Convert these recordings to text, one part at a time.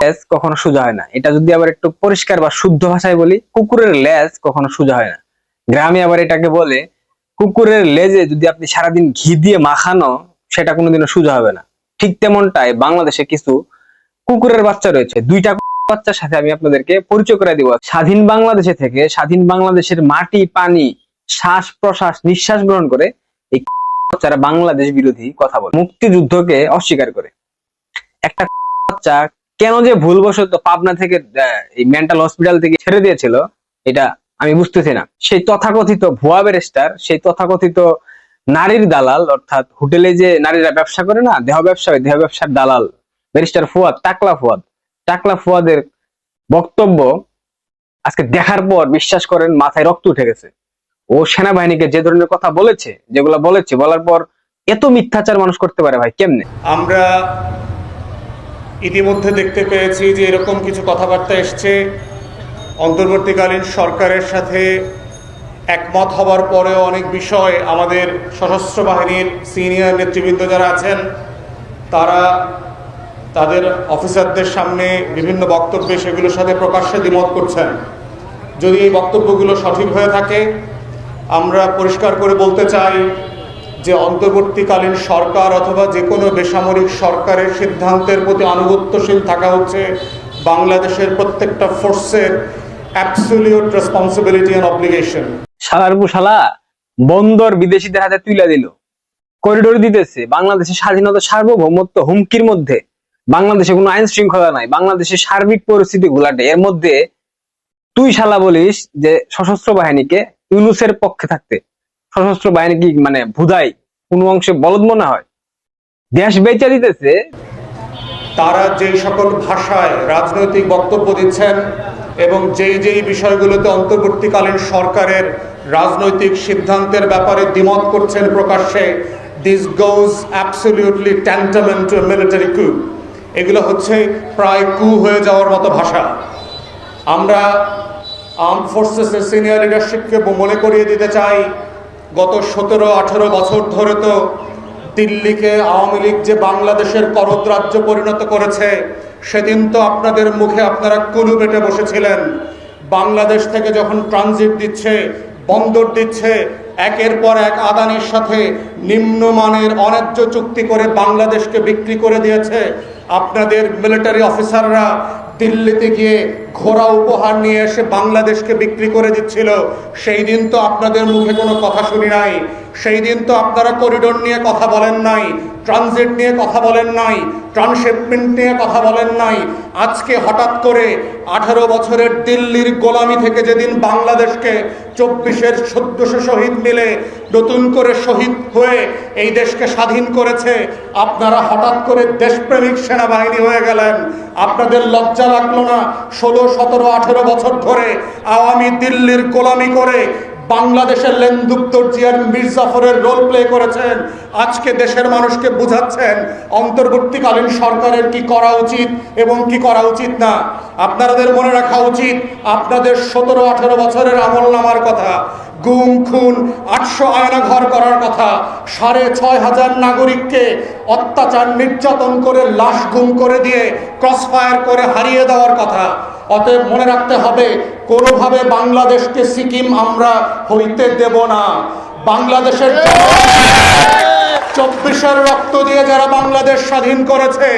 লেজ কখনো সোজা হয় না। এটা যদি আবার একটু পরিষ্কার বা শুদ্ধ ভাষায় বলি, কুকুরের লেজ কখনো সোজা হয় না। গ্রামে আবার এটাকে বলে, কুকুরের লেজে যদি আপনি সারাদিন ঘি দিয়ে মাখানো, সেটা কোনোদিনও সোজা হবে না। ঠিক তেমনটাই বাংলাদেশে কিছু কুকুরের বাচ্চা রয়েছে। দুইটা বাচ্চার সাথে আমি আপনাদেরকে পরিচয় করে দিব। স্বাধীন বাংলাদেশে থেকে স্বাধীন বাংলাদেশের মাটি, পানি, শ্বাস প্রশ্বাস, নিঃশ্বাস গ্রহণ করে এই বাচ্চারা বাংলাদেশ বিরোধী কথা বলে, মুক্তিযুদ্ধকে অস্বীকার করে। একটা বাচ্চা কেন যে ভুলবশত পাবনা থেকে এই মেন্টাল হসপিটাল থেকে ছেড়ে দিয়েছিল, এটা আমি বুঝতেছি না। সেই তথাকথিত ভুয়া ব্যারিস্টার সেই তথাকথিত নারীর দালাল, অর্থাৎ হোটেলে যে নারীরা ব্যবসা করে না, দেহ ব্যবসা দেহ ব্যবসার দালাল ব্যারিস্টার ফুয়াদ, টাকলা ফুয়াদ, টাকলা ফুয়াদের বক্তব্য আজকে দেখার পর বিশ্বাস করেন মাথায় রক্ত উঠে গেছে। ও সেনাবাহিনীকে যে ধরনের কথা বলেছে, যেগুলো বলেছে, বলার পর এত মিথ্যাচার মানুষ করতে পারে ভাই, কেমনে? আমরা ইতিমধ্যে দেখতে পেয়েছি যে এরকম কিছু কথাবার্তা এসছে। অন্তর্বর্তীকালীন সরকারের সাথে একমত হওয়ার পরেও অনেক বিষয় আমাদের সশস্ত্র বাহিনীর সিনিয়র নেতৃবৃন্দ যারা আছেন, তারা তাদের অফিসারদের সামনে বিভিন্ন বক্তব্যে সেগুলোর সাথে প্রকাশ্যে দ্বিমত করছেন। যদি এই বক্তব্যগুলো সঠিক হয়ে থাকে, আমরা পরিষ্কার করে বলতে চাই যে অন্তর্বর্তীকালীন সরকার অথবা যে কোনো বেসামরিক সরকারের সিদ্ধান্তের প্রতি আনুগত্যশীল থাকা হচ্ছে, বাংলাদেশের প্রত্যেকটা ফোর্সের অ্যাবসলিউট রেসপন্সিবিলিটি অ্যান্ড অব্লিগেশন শালার শালা, বন্দর বিদেশিদের হাতে তুলে দিল। করিডোর দিতেছে, বাংলাদেশের স্বাধীনতা সার্বভৌমত্ব হুমকির মধ্যে। বাংলাদেশে কোনো আইন শৃঙ্খলা নাই, বাংলাদেশের সার্বিক পরিস্থিতি ঘোলাটে এর মধ্যে তুই শালা বলিস যে সশস্ত্র বাহিনীকে ইউনুসের পক্ষে থাকতে। সশস্ত্র বাহিনী কি মানে ভুদাই কোনো অংশে বলদ মনে হয়? দেশ বেচে দিতেছে। তারা যেই সকল ভাষায় রাজনৈতিক বক্তব্য দিচ্ছেন এবং যেই যেই বিষয়গুলোতে অন্তর্বর্তীকালীন সরকারের রাজনৈতিক সিদ্ধান্তের ব্যাপারে দ্বিমত করছেন প্রকাশ্যে this goes absolutely tantamount military coup এগুলো হচ্ছে প্রায় কু হয়ে যাওয়ার মতো ভাষা। আমরা আর্ম ফোর্সেসের সিনিয়র লিডারশিপকে মনে করিয়ে দিতে চাই গত সতেরো, আঠেরো বছর ধরে তো দিল্লিকে আওয়ামী লীগ যে বাংলাদেশের করদ রাজ্য পরিণত করেছে, সেদিন তো আপনাদের মুখে আপনারা কুলু পেটে বসেছিলেন। বাংলাদেশ থেকে যখন ট্রানজিট দিচ্ছে, বন্দর দিচ্ছে, একের পর এক আদানির সাথে নিম্নমানের অন্যায্য চুক্তি করে বাংলাদেশকে বিক্রি করে দিয়েছে, আপনাদের মিলিটারি অফিসাররা দিল্লিতে গিয়ে ঘোড়া উপহার নিয়ে এসে বাংলাদেশকে বিক্রি করে দিচ্ছিল। সেই দিন তো আপনাদের মুখে কোনো কথা শুনি নাই। সেই দিন তো আপনারা করিডোর নিয়ে কথা বলেন নাই ট্রানজিট নিয়ে কথা বলেন নাই ট্রান্সশিপমেন্ট নিয়ে কথা বলেন নাই। আজকে হঠাৎ করে আঠারো বছরের দিল্লির গোলামি থেকে যেদিন বাংলাদেশকে চব্বিশের চোদ্দশো শহীদ মিলে নতুন করে শহীদ হয়ে এই দেশকে স্বাধীন করেছে, আপনারা হঠাৎ করে দেশপ্রেমিক সেনাবাহিনী হয়ে গেলেন। আপনাদের লজ্জা লাগল না? ষোলো সতেরো, আঠেরো বছর ধরে আওয়ামী দিল্লির গোলামি করে বাংলাদেশের লেন্দুক দর্জিয়ার মির্জাফরের রোল প্লে করেছেন। আজকে দেশের মানুষকে বুঝাচ্ছেন, অন্তর্বর্তীকালীন সরকারের কি করা উচিত এবং কি করা উচিত না। আপনাদের মনে রাখা উচিত, আপনাদের সতেরো, আঠেরো বছরের আমল নামার কথা, গুম, খুন, আটশো আয়না ঘর করার কথা, সাড়ে ছয় হাজার নাগরিককে অত্যাচার, নির্যাতন করে, লাশ গুম করে দিয়ে ক্রসফায়ার করে হারিয়ে দেওয়ার কথা অতএব মনে রাখতে হবে, কোনোভাবে বাংলাদেশকে সিকিম আমরা হইতে দেব না। বাংলাদেশের চব্বিশের রক্ত দিয়ে যারা বাংলাদেশ স্বাধীন করেছে,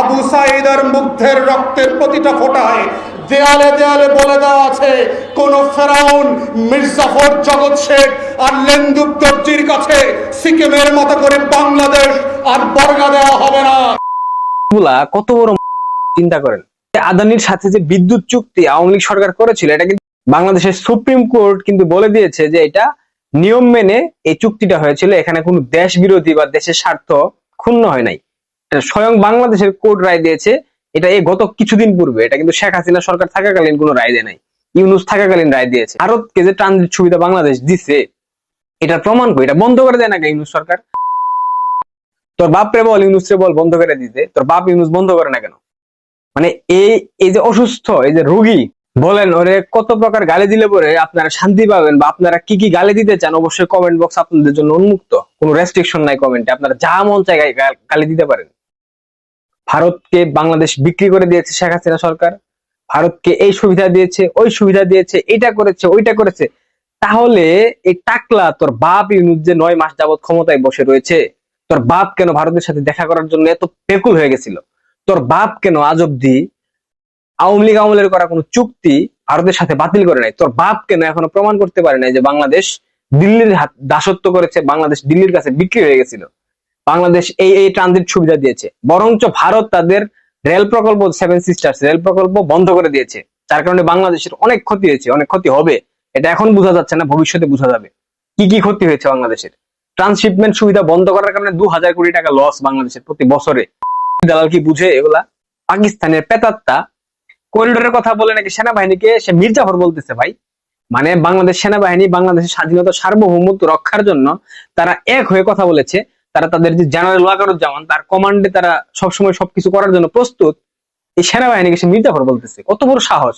আবু সাইদার মুগ্ধের রক্তের প্রতিটা ফোটায় দেয়ালে দেয়ালে বলে দেওয়া আছে, কোন ফেরাউন মির্জাফর জগৎ শেখ আর লেন্দুক দর্জির কাছে সিকিমের মতো করে বাংলাদেশ আর বর্গা দেওয়া হবে না। কত বড় চিন্তা করেন? আদানির সাথে যে বিদ্যুৎ চুক্তি আওয়ামী লীগ সরকার করেছিল, এটা কিন্তু বাংলাদেশের সুপ্রিম কোর্ট কিন্তু বলে দিয়েছে যে এটা নিয়ম মেনে এই চুক্তিটা হয়েছিল। এখানে কোনো দেশ বিরোধী বা দেশের স্বার্থ ক্ষুণ্ণ হয় নাই। স্বয়ং বাংলাদেশের কোর্ট রায় দিয়েছে। এটা এই গত কিছুদিন পূর্বে। এটা কিন্তু শেখ হাসিনা সরকার থাকাকালীন কোনো রায় দেয় নাই। ইউনুস থাকাকালীন রায় দিয়েছে। ভারতকে যে ট্রানজিট সুবিধা বাংলাদেশ দিছে এটা প্রমাণ করি এটা বন্ধ করে দেয় না ইউনুস সরকার? তোর বাপ রে বল ইউনুস রে বল বন্ধ করে দিতে। তোর বাপ ইউনুস বন্ধ করে না কেন? মানে এই এই যে অসুস্থ, এই যে রোগী, বলেন ওরে কত প্রকার গালি দিলে পরে আপনারা শান্তি পাবেন বা আপনারা কি কি গালি দিতে চান অবশ্যই কমেন্ট বক্স আপনাদের জন্য উন্মুক্ত। কোনো রেস্ট্রিকশন নাই কমেন্টে আপনারা যা মন চায় গালি দিতে পারেন। ভারতকে বাংলাদেশ বিক্রি করে দিয়েছে শেখ হাসিনা সরকার। ভারতকে এই সুবিধা দিয়েছে, ওই সুবিধা দিয়েছে এটা করেছে, ওইটা করেছে। তাহলে এই টাকলা তোর বাপ ইউনুস যে নয় মাস যাবত ক্ষমতায় বসে রয়েছে, তোর বাপ কেন ভারতের সাথে দেখা করার জন্য এত পেকুল হয়ে গেছিল? তোর বাপ কেন আজ অব্দি আওয়ামী লীগ আমলের করা কোনো চুক্তি ভারতের সাথে বাতিল করে নাই? তোর বাপ কেন এখনও প্রমাণ করতে পারে নাই যে বাংলাদেশ দিল্লির দাসত্ব করেছে, বাংলাদেশ দিল্লির কাছে বিক্রি হয়ে গেছিল? বাংলাদেশ এই এই ট্রানজিট সুবিধা দিয়েছে। বরঞ্চ ভারত তাদের রেল প্রকল্প সেভেন সিস্টার্স রেল প্রকল্প বন্ধ করে দিয়েছে। যার কারণে বাংলাদেশের অনেক ক্ষতি হয়েছে, অনেক ক্ষতি হবে। এটা এখন বোঝা যাচ্ছে না, ভবিষ্যতে বোঝা যাবে। কি কি ক্ষতি হয়েছে বাংলাদেশের? ট্রান্সশিপমেন্ট সুবিধা বন্ধ করার কারণে দু হাজার কোটি টাকা লস বাংলাদেশের প্রতি বছরে। দালাল কি বুঝে এগুলা পাকিস্তানের পেতাত্তা করিডোরের কথা বলে নাকি সেনাবাহিনীকে, সে মির্জাফর বলতেছে ভাই। মানে বাংলাদেশ সেনাবাহিনী, বাংলাদেশের স্বাধীনতা সার্বভৌমত্ব রক্ষার জন্য তারা এক হয়ে কথা বলেছে। তারা তাদের যে জেনারেল ওয়াকারুজ্জামান, তার কমান্ডে তারা সবসময় সবকিছু করার জন্য প্রস্তুত। এই সেনাবাহিনীকে সে মির্জাফর বলতেছে। কত বড় সাহস।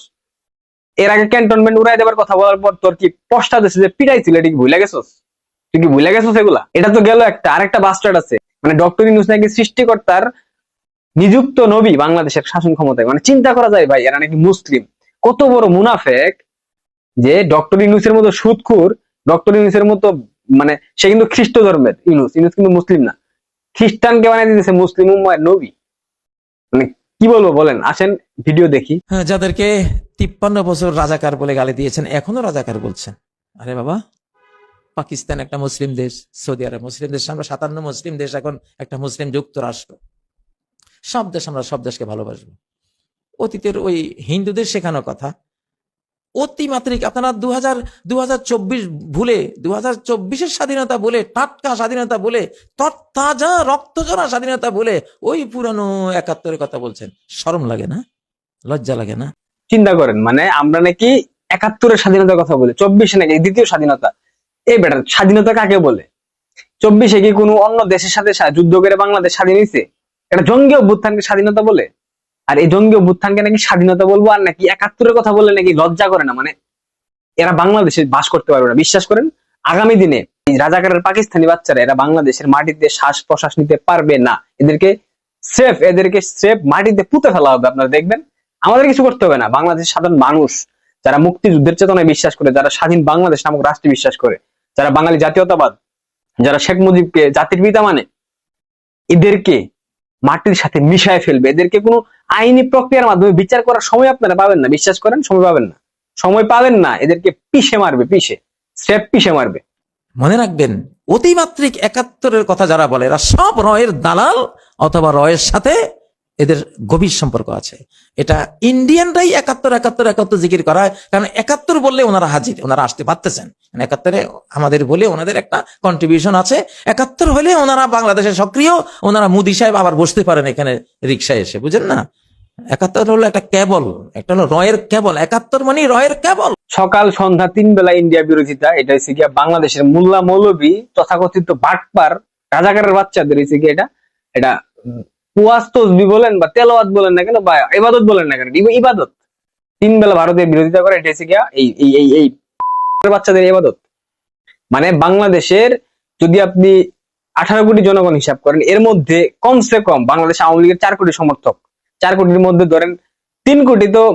এর আগে ক্যান্টনমেন্ট উড়াই দেওয়ার কথা বলার পর তোর কি পষ্টা দেশে যে পিটাইছিল, এটা কি ভুলে গেছস? তুই কি ভুলে গেছস এগুলা? এটা তো গেল একটা, আরেকটা বাস্টার্ড আছে। মানে ডক্টর ইউনুস নাকি সৃষ্টিকর্তার নিযুক্ত নবী বাংলাদেশের শাসন ক্ষমতায়। মানে চিন্তা করা যায় ভাই এরা নাকি মুসলিম। কত বড় মুনাফেক যে ডক্টর ইউনুসের মতো সুদখুর ডক্টর ইউনুসের মতো মানে সে কিন্তু খ্রিস্ট ধর্মের ইউনুস। ইউনুস কিন্তু মুসলিম না। খ্রিস্টানকে বানিয়ে দিতেছে মুসলিম উম্মায়ের নবী। মানে কি বলব বলেন আসেন ভিডিও দেখি। হ্যাঁ, যাদেরকে তিপ্পান্ন বছর রাজাকার বলে গালি দিয়েছেন এখনও রাজাকার বলছেন। আরে বাবা পাকিস্তান একটা মুসলিম দেশ সৌদি আরব মুসলিম দেশ আমরা সাতান্ন মুসলিম দেশ এখন একটা মুসলিম যুক্তরাষ্ট্র। সব দেশ আমরা সব দেশকে ভালোবাসবো। অতীতের ওই হিন্দুদের শেখানো কথা। অতিমাত্রিক আপনারা দু হাজার দু হাজার চব্বিশ ভুলে দু হাজার চব্বিশের স্বাধীনতা বলে টাটকা স্বাধীনতা বলে তৎতাজা রক্তজরা স্বাধীনতা বলে ওই পুরানো একাত্তরের কথা বলছেন। শরম লাগে না? লজ্জা লাগে না? চিন্তা করেন মানে আমরা নাকি একাত্তরের স্বাধীনতার কথা বলি, চব্বিশে নাকি দ্বিতীয় স্বাধীনতা। এই বেটার স্বাধীনতা কাকে বলে? চব্বিশে কি কোনো অন্য দেশের সাথে যুদ্ধ করে বাংলাদেশ স্বাধীন হয়েছে এটা জঙ্গি অভ্যুত্থানকে স্বাধীনতা বলে? আর এই জঙ্গি অভ্যুত্থানকে নাকি স্বাধীনতা বলব আর নাকি একাত্তরের কথা বলে নাকি লজ্জা করে না? মানে এরা বাংলাদেশে বাস করতে পারবে না। বিশ্বাস করেন, আগামী দিনে রাজাকারের পাকিস্তানি বাচ্চারা এরা বাংলাদেশের মাটিতে শ্বাস প্রশ্বাস নিতে পারবে না। এদেরকে সেফ এদেরকে সেফ মাটিতে পুঁতে ফেলা হবে। আপনারা দেখবেন, আমাদের কিছু করতে হবে না। বাংলাদেশের সাধারণ মানুষ, যারা মুক্তিযুদ্ধের চেতনায় বিশ্বাস করে, যারা স্বাধীন বাংলাদেশ নামক রাষ্ট্রে বিশ্বাস করে, যারা বাঙালি জাতীয়তাবাদ, যারা শেখ মুজিবকে জাতির পিতা মানে এদেরকে মাটির সাথে মিশায় ফেলবে। এদেরকে কোনো আইনি প্রক্রিয়ার মাধ্যমে বিচার করার সময় আপনারা পাবেন না। বিশ্বাস করেন, সময় পাবেন না। সময় পাবেন না। এদেরকে পিষে মারবে, পিষে। স্রেপ পিষে মারবে। মনে রাখবেন, অতিমাত্রিক একাত্তরের কথা যারা বলে, এরা সব রয়ের দালাল অথবা রয়ের সাথে এদের গভীর সম্পর্ক আছে। এটা ইন্ডিয়ানরাই একাত্তর একাত্তর একাত্তর জিকির করা হয় কারণ একাত্তর বললে ওনারা হাজির, ওনারা আসতে পারতেছেন। একাত্তরে আমাদের বলে ওনাদের একটা কন্ট্রিবিউশন আছে। একাত্তর হলে ওনারা বাংলাদেশে সক্রিয়, ওনারা মুদি সাহেব আবার বসতে পারেন এখানে রিক্সায় এসে, বুঝেন না? একাত্তর হলো একটা কেবল, একটা হলো রয়ের কেবল, একাত্তর মানে রয়ের কেবল। সকাল সন্ধ্যা তিন বেলা ইন্ডিয়া বিরোধিতা, এটা হচ্ছে গিয়া বাংলাদেশের মোল্লা মৌলবী তথাকথিত বাটপার, রাজাকারের বাচ্চাদের হচ্ছে গিয়ে এটা এটা কুয়াস বলেন বা তেলাওয়াত বলেন না কেন বা ইবাদত বলেন না কেন? ইবা- ইবাদত। তিন বেলা ভারতের বিরোধিতা করে, এটা গিয়া এই এই এই বাচ্চাদের ইবাদত। মানে বাংলাদেশের যদি আপনি আঠারো কোটি জনগণ হিসাব করেন, এর মধ্যে কমসে কম বাংলাদেশ আওয়ামী লীগের চার কোটি সমর্থক। চার কোটির মধ্যে ধরেন তিন কোটি তো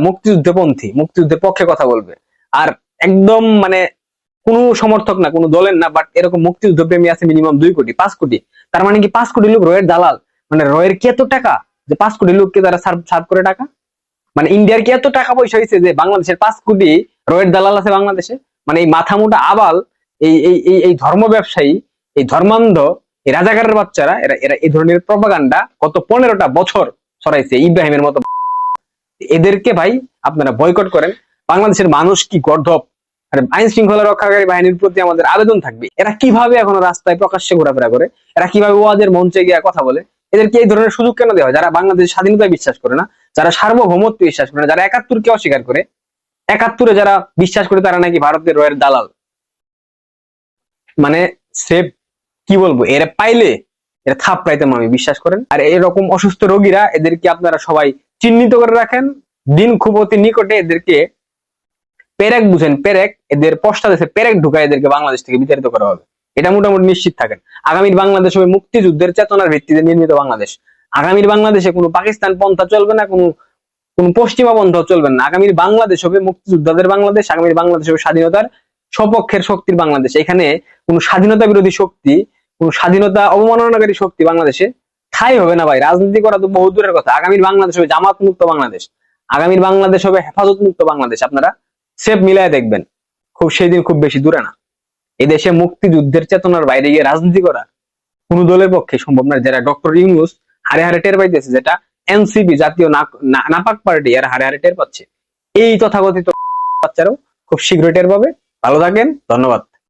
মুক্তিযুদ্ধপন্থী, মুক্তিযুদ্ধের পক্ষে কথা বলবে। আর একদম মানে কোনো সমর্থক না, কোনো দলের না বাট এরকম মুক্তিযুদ্ধ প্রেমী আছে মিনিমাম দুই কোটি, পাঁচ কোটি। তার মানে কি পাঁচ কোটি লোক রয়ের দালাল। মানে রয়ের কি এত টাকা? যে পাঁচ কোটি লোককে তারা সার্ভ সার্ভ করে টাকা? মানে ইন্ডিয়ার কি এত টাকা পয়সা হয়েছে যে বাংলাদেশের পাঁচ কোটি রয়ের দালাল আছে বাংলাদেশে? মানে এই মাথা মোটা আবাল, এই এই এই ধর্ম ব্যবসায়ী, এই ধর্মান্ধ, এই রাজাকারের বাচ্চারা, এরা এরা এই ধরনের প্রপাগান্ডা গত পনেরোটা বছর ছড়াইছে ইব্রাহিমের মতো এদেরকে ভাই আপনারা বয়কট করেন। বাংলাদেশের মানুষ কি গর্ধব? আর আইন শৃঙ্খলা রক্ষাকারী বাহিনীর প্রতি আমাদের আবেদন থাকবে। এরা কীভাবে এখনও রাস্তায় প্রকাশ্যে ঘোরাফেরা করে? এরা কীভাবে ওয়াজের মঞ্চে গিয়ে কথা বলে? এদেরকে এই ধরনের সুযোগ কেন দেওয়া যারা বাংলাদেশের স্বাধীনতায় বিশ্বাস করে না, যারা সার্বভৌমত্ব বিশ্বাস করে না, যারা একাত্তরকে অস্বীকার করে, একাত্তরে যারা বিশ্বাস করে তারা নাকি ভারতের রয়ের দালাল। মানে সেফ কি বলব? এরা পাইলে, এরা থাপ পাইতাম আমি, বিশ্বাস করেন। আর এরকম অসুস্থ রোগীরা এদেরকে আপনারা সবাই চিহ্নিত করে রাখেন। দিন খুব অতি নিকটে এদেরকে পেরেক বুঝেন, পেরেক, এদের পশ্চাদেশে পেরেক ঢুকায় এদেরকে বাংলাদেশ থেকে বিতাড়িত করা হবে। এটা মোটামুটি নিশ্চিত থাকেন। আগামী বাংলাদেশ হবে মুক্তিযুদ্ধের চেতনার ভিত্তিতে নির্মিত বাংলাদেশ। আগামীর বাংলাদেশে কোনো পাকিস্তান পন্থা চলবে না, কোনো, কোন পশ্চিমা পন্থাও চলবে না। আগামীর বাংলাদেশ হবে মুক্তিযোদ্ধাদের বাংলাদেশ, আগামীর বাংলাদেশ হবে স্বাধীনতার সপক্ষের শক্তির বাংলাদেশ। এখানে কোনো স্বাধীনতা বিরোধী শক্তি, কোনো স্বাধীনতা অবমাননাকারী শক্তি বাংলাদেশে ঠাই হবে না ভাই। রাজনীতি করা তো বহু দূরের কথা। আগামীর বাংলাদেশ হবে জামাত মুক্ত বাংলাদেশ। আগামীর বাংলাদেশ হবে হেফাজত মুক্ত বাংলাদেশ। আপনারা সেফ মিলায় দেখবেন। খুব সেই দিন খুব বেশি দূরে না। এদেশে মুক্তিযুদ্ধের চেতনার বাইরে গিয়ে রাজনীতি করা কোন দলের পক্ষে সম্ভব না। যারা ডক্টর ইউনুস হারে হারে টের পাইতেছে, যেটা এনসিপি জাতীয় নাপাক পার্টি আর হারে হারে টের পাচ্ছে, এই তথাকথিত বাচ্চারাও খুব শীঘ্র টের পাবে। ভালো থাকেন, ধন্যবাদ।